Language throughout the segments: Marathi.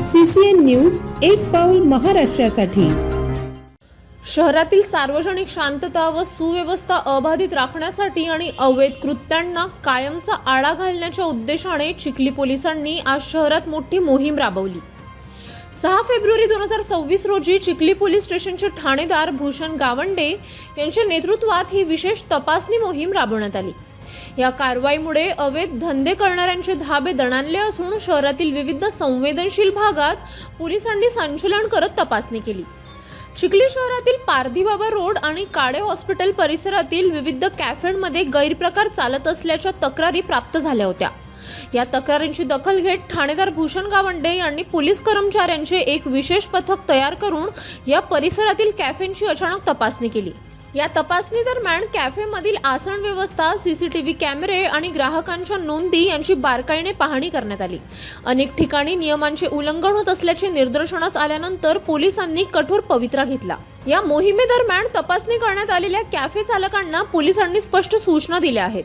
सीसीएन न्यूज एक पाऊल महाराष्ट्रासाठी. शहरातील सार्वजनिक शांतता व सुव्यवस्था अबाधित राखण्यासाठी आणि अवैध कृत्यांना कायमचा आळा घालण्याच्या उद्देशाने चिखली पोलिसांनी आज शहरात मोठी मोहीम राबवली. सहा फेब्रुवारी दोन हजार सव्वीस रोजी चिखली पोलीस स्टेशनचे ठाणेदार भूषण गावंडे यांच्या नेतृत्वात ही विशेष तपासणी मोहीम राबवण्यात आली. या कारवाईमुळे अवैध धंदे करणाऱ्यांचे धाबे दणाणले असून शहरातील विविध संवेदनशील भागात पोलिसांनी संचलन करत तपासणी केली. चिखली शहरातील पारधीबाबा रोड आणि काळे हॉस्पिटल परिसरातील विविध कॅफेंमध्ये गैरप्रकार चालत असल्याच्या तक्रारी प्राप्त झाल्या होत्या. या तक्रारींची दखल घेत ठाणेदार भूषण गावंडे यांनी पोलीस कर्मचाऱ्यांचे एक विशेष पथक तयार करून या परिसरातील कॅफेंची अचानक तपासणी केली. या तपासणी दरम्यान कॅफेमधील आसन व्यवस्था सीसीटीव्ही कॅमेरे आणि ग्राहकांच्या नोंदी यांची बारकाईने पाहणी करण्यात आली. अनेक ठिकाणी नियमांचे उल्लंघन होत असल्याचे निदर्शनास आल्यानंतर पोलिसांनी कठोर पवित्रा घेतला. या मोहिमेदरम्यान तपासणी करण्यात आलेल्या कॅफे चालकांना पोलिसांनी स्पष्ट सूचना दिल्या आहेत.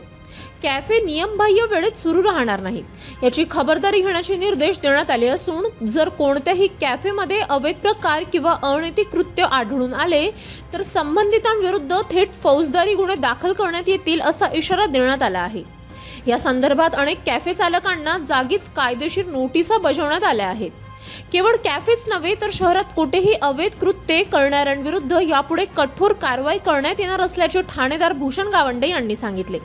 कॅफे नियमबाह्य वेळेत सुरू राहणार नाहीत. याची खबरदारी घेण्याचे निर्देश देण्यात आले असून जर कोणत्याही कॅफेमध्ये अवैध प्रकार किंवा अनैतिक कृत्य आढळून आले तर संबंधितांविरुद्ध थेट फौजदारी गुन्हे दाखल करण्यात येतील असा इशारा देण्यात आला आहे. या संदर्भात अनेक कॅफे चालकांना जागीच कायदेशीर नोटिसा बजावण्यात आल्या आहेत. केवळ कॅफेच नव्हे तर शहरात कुठेही अवैध कृत्ये करणाऱ्यांविरुद्ध यापुढे कठोर कारवाई करण्यात येणार असल्याचे ठाणेदार भूषण गावंडे यांनी सांगितले.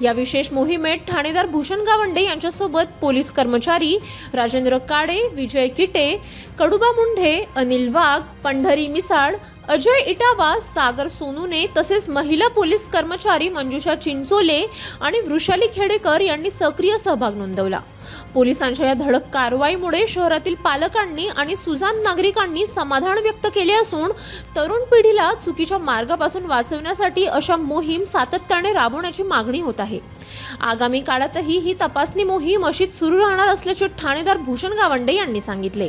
या विशेष मोहिमेत ठाणेदार भूषण गावंडे यांच्यासोबत पोलीस कर्मचारी राजेंद्र काडे विजय किटे कडुबा मुंढे अनिल वाघ पंढरी मिसाळ अजय इटावा सागर सोनूने तसेच महिला पोलीस कर्मचारी मंजुषा चिंचोले आणि वृषाली खेडेकर यांनी सक्रिय सहभाग नोंदवला. पोलिसांच्या या धडक कारवाईमुळे शहरातील पालकांनी आणि सुजान नागरिकांनी समाधान व्यक्त केले असून तरुण पिढीला चुकीच्या मार्गापासून वाचवण्यासाठी अशा मोहीम सातत्याने राबवण्याची मागणी होत आहे. आगामी काळातही ही तपासणी मोहीम अशीच सुरू राहणार असल्याचे ठाणेदार भूषण गावंडे यांनी सांगितले.